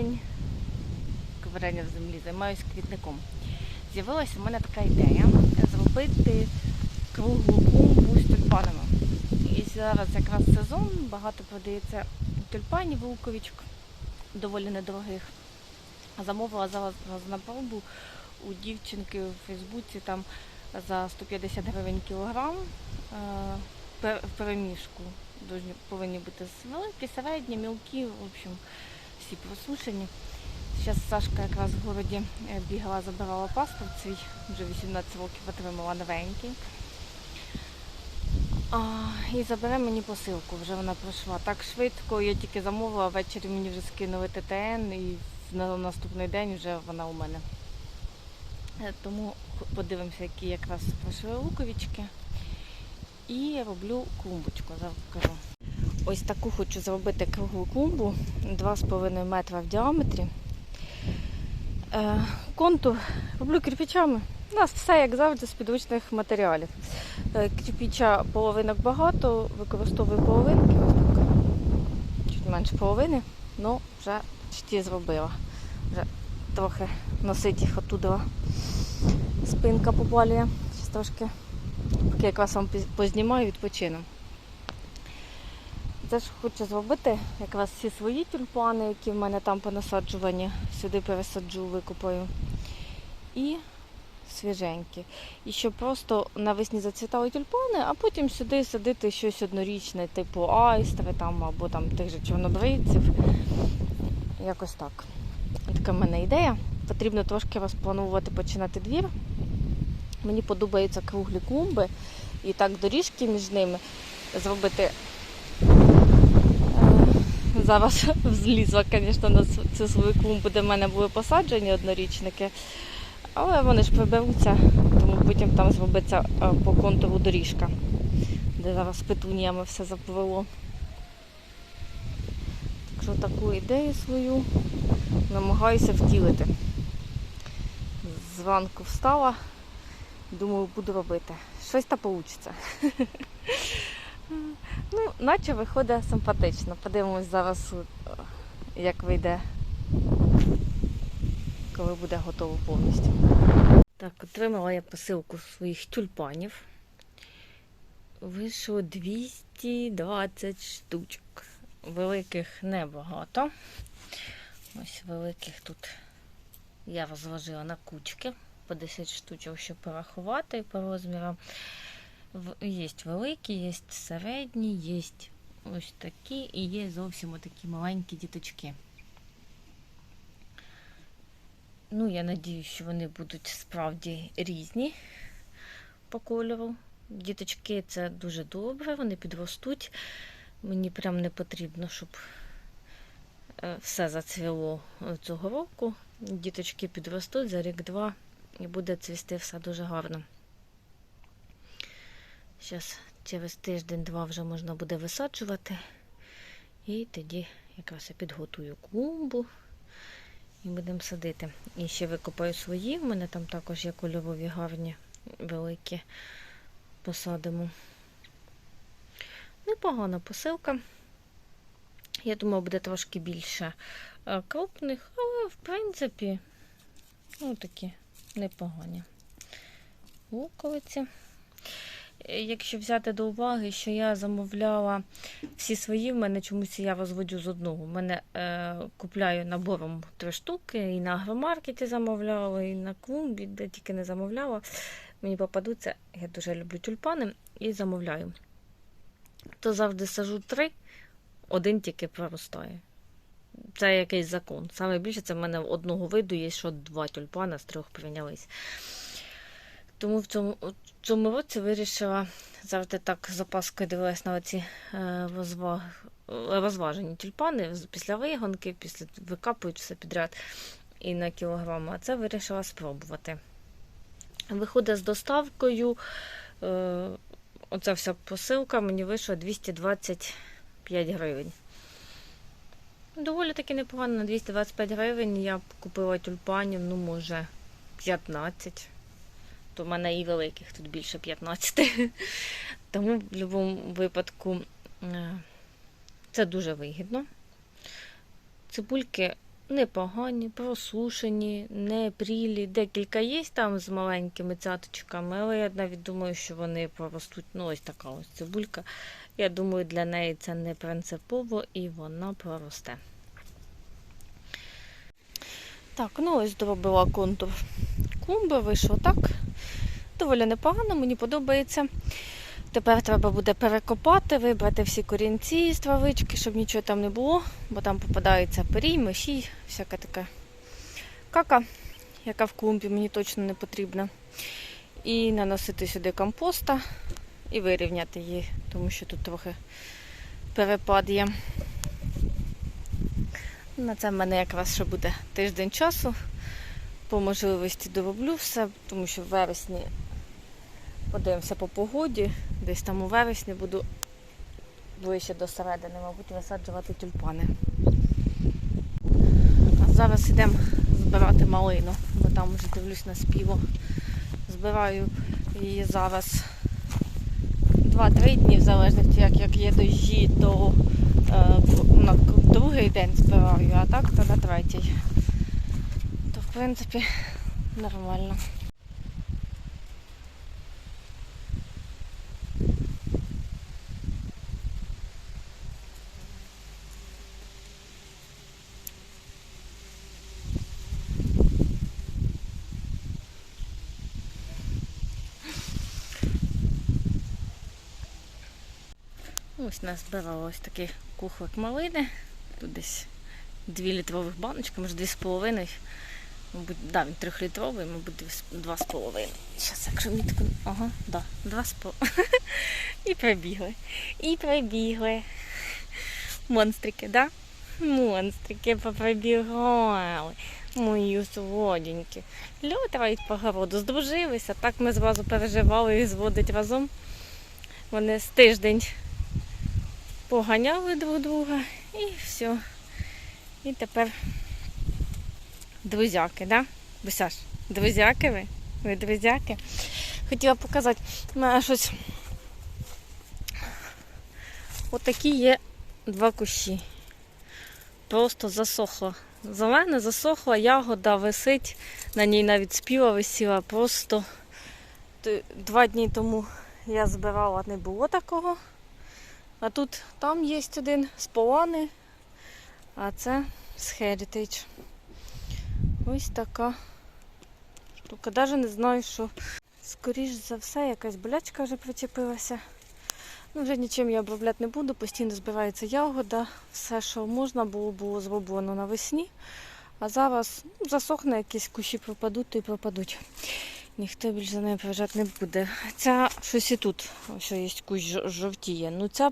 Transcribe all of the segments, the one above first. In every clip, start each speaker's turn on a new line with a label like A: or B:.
A: день ковиряння в землі, займаюся квітником. З'явилася у мене така ідея зробити круглу клумбу з тюльпанами. І зараз якраз сезон, багато продається тюльпанів луковичок, доволі недорогих. Замовила зараз на пробу у дівчинки у Фейсбуці там за 150 гривень кілограм е, в переміжку. Дуже повинні бути великі, середні, мілкі, в общем, всі просушені. Зараз Сашка якраз в городі е, бігала, забирала паспорт свій, вже 18 років отримала новенький. А, і забере мені посилку, вже вона пройшла так швидко, я тільки замовила, ввечері мені вже скинули ТТН і на наступний день вже вона у мене. Е, Тому подивимося, які якраз пройшли луковички. І роблю клумбочку, зараз покажу. Ось таку хочу зробити круглу клумбу 2,5 метра в діаметрі. Е, контур роблю кирпичами. У нас все, як завжди, з підручних матеріалів. Е, Кирпича половинок багато, використовую половинки, ось так. Чуть менше половини, але вже чті зробила. Вже трохи носить їх оттуда. Спинка побалює. Щас трошки поки якраз вам познімаю, відпочину. Це ж хочу зробити якраз всі свої тюльпани, які в мене там понасаджувані, сюди пересаджу, викупаю. І свіженькі. І щоб просто навесні зацвітали тюльпани, а потім сюди садити щось однорічне, типу айстри там, або там тих же чорнобривців. Якось так. Така в мене ідея. Потрібно трошки розпланувати починати двір. Мені подобаються круглі клумби і так доріжки між ними зробити. Зараз злізла, звісно, на цю- свою клумбу, де в мене були посаджені однорічники. Але вони ж приберуться, тому потім там зробиться е, по контуру доріжка, де зараз петуніями все заповело. Так що таку ідею свою намагаюся втілити. Зранку встала, думаю, буду робити. Щось та вийде. Ну, наче виходить симпатично. Подивимось зараз, е, як вийде, коли буде готово повністю. Так, отримала я посилку своїх тюльпанів. Вийшло 220 штучок. Великих небагато. Ось великих тут я розложила на кучки по 10 штучок, щоб порахувати по розмірам. Є великі, є середні, є ось такі і є зовсім такі маленькі діточки. Ну, я надію, що вони будуть справді різні по кольору. Діточки це дуже добре, вони підростуть. Мені прям не потрібно, щоб е, все зацвіло е, цього року. Діточки підростуть за рік-два і буде цвісти все дуже гарно. Зараз через тиждень-два вже можна буде висаджувати. І тоді якраз я підготую клумбу і будемо садити. І ще викопаю свої. У мене там також є кольорові гарні, великі. Посадимо. Непогана посилка. Я думаю, буде трошки більше е, крупних, але в принципі, ну такі непогані луковиці. Е, Якщо взяти до уваги, що я замовляла всі свої, в мене чомусь я розводжу з одного. У мене е, купляю набором три штуки, і на агромаркеті замовляла, і на клумбі, де тільки не замовляла. Мені попадуться, я дуже люблю тюльпани і замовляю. То завжди сажу три, один тільки проростає. Це якийсь закон. Саме більше це в мене одного виду є, що два тюльпана з трьох прийнялись. Тому в цьому, в цьому році вирішила завжди так з опаскою дивилась на оці е, е, розважені тюльпани після вигонки, після викапують все підряд і на кілограм. А це вирішила спробувати. Виходить з доставкою. Е, оця вся посилка мені вийшла 225 гривень. Доволі таки непогано, на 225 гривень я купила тюльпанів, ну, може, 15. То в мене і великих тут більше 15. Тому в будь-якому випадку е, Це дуже вигідно. Цибульки непогані, просушені, не прілі. Декілька є там з маленькими цяточками, але я навіть думаю, що вони проростуть. Ну, ось така ось цибулька. Я думаю, для неї це не принципово і вона проросте. Так, ну ось доробила контур клумби, вийшло так. Доволі непогано, мені подобається. Тепер треба буде перекопати, вибрати всі корінці з травички, щоб нічого там не було, бо там попадається перій, мишій, всяка така кака, яка в клумбі мені точно не потрібна. І наносити сюди компоста і вирівняти її, тому що тут трохи перепад є. На це в мене якраз ще буде тиждень часу. По можливості дороблю все, тому що в вересні подивимося по погоді. Десь там у вересні буду ближче до середини, мабуть, висаджувати тюльпани. А зараз йдемо збирати малину, бо там вже дивлюсь на співо. Збираю її зараз 2-3 дні, в залежності, як, як є дощі, то е, на другий день збираю, а так то на третій. То в принципі нормально. Ось нас збирала ось такий кухлик малини. Тут десь 2 літрових баночки, може 2,5. Мабуть, да, він трьохлітровий, мабуть, дві- два з половиною. Зараз, якщо мітку. Ага, да, два з половиною. І прибігли. І прибігли. Монстрики, да? Монстрики поприбігали. Мої солоденькі. Льотають по городу, здружилися. Так ми зразу переживали і зводить разом. Вони з тиждень поганяли друг друга і все. І тепер друзяки, да? Бусяш, друзяки ви? Ви друзяки? Хотіла показати, у мене щось. Отакі є два кущі. Просто засохла. Зелена засохла, ягода висить, на ній навіть співа висіла. Просто два дні тому я збирала, не було такого. А тут там є один з полани, а це з Heritage. Ось така штука. Навіть не знаю, що скоріш за все якась болячка вже причепилася. Ну, вже нічим я обробляти не буду, постійно збирається ягода. Все, що можна було, було зроблено навесні. А зараз ну, засохне, якісь кущі пропадуть, то й пропадуть. Ніхто більше за нею переживати не буде. Ця щось і тут, ось є кущ жовтіє. Ну ця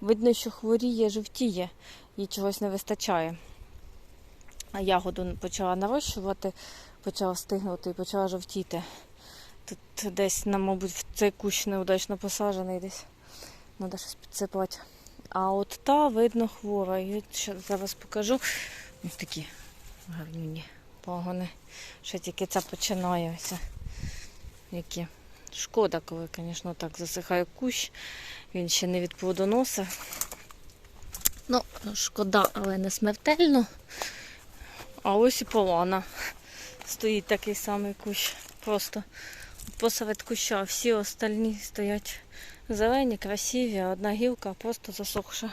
A: видно, що хворіє, жовтіє, їй чогось не вистачає. А ягоду почала нарощувати, почала стигнути і почала жовтіти. Тут десь, на, мабуть, в цей кущ неудачно посаджений десь. Треба щось підсипати. А от та, видно, хвора. І зараз покажу. Ось такі гарні пагони. Ще тільки це починає. Які. Шкода, коли, звісно, так засихає кущ. Він ще не від плодоносив. Ну, шкода, але не смертельно. А ось і полана. Стоїть такий самий кущ. Просто посеред куща. Всі остальні стоять зелені, красиві, а одна гілка просто засохша.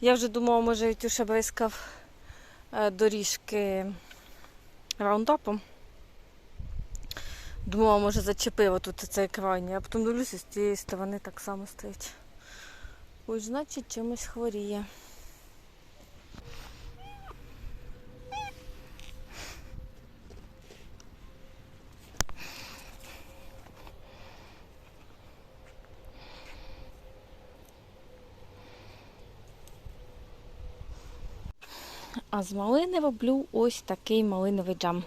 A: Я вже думала, може, Вітюша бризкав е, доріжки раундапом. Думала, може зачепила тут цей крайній, а потім дивлюся, з цієї сторони так само стоїть. Ось, значить, чимось хворіє. А з малини роблю ось такий малиновий джем.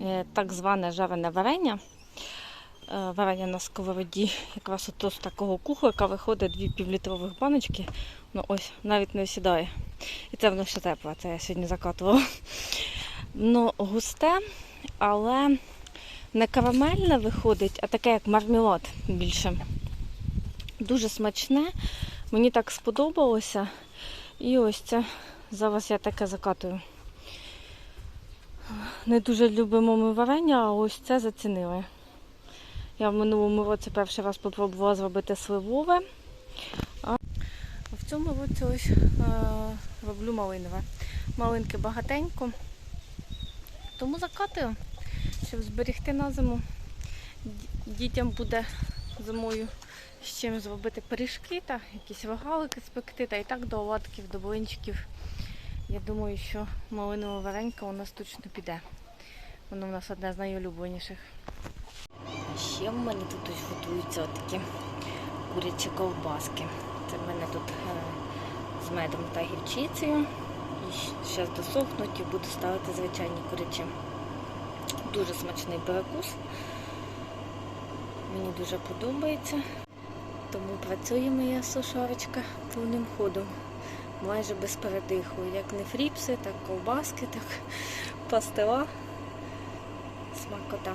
A: Е, Так зване жарене варення. Е, Варення на сковороді, якраз ото з такого кухлика виходить дві півлітрових баночки. Ну ось, навіть не осідає. І це воно ще тепле, це я сьогодні закатувала. Ну, густе, але не карамельне виходить, а таке як мармелад більше. Дуже смачне, Мені так сподобалося. І ось це зараз я таке закатую. Не дуже любимо ми варення, а ось це зацінили. Я в минулому році перший раз спробувала зробити сливове. А в цьому році ось е, роблю малинове. Малинки багатенько. Тому закатую, щоб зберегти на зиму. Дітям буде зимою з чим зробити пиріжки та якісь рогалики спекти, та і так до оладків, до блинчиків. Я думаю, що малинова варенька у нас точно піде. Воно в нас одне з найулюбленіших. Ще в мене тут ось готуються такі курячі ковбаски. Це в мене тут е, з медом та гірчицею. І зараз досохнуть і буду ставити звичайні курячі. Дуже смачний перекус. Мені дуже подобається. Тому працює моя сушарочка повним ходом. Майже без передиху. Як не фріпси, так ковбаски, так пастила. Смакота.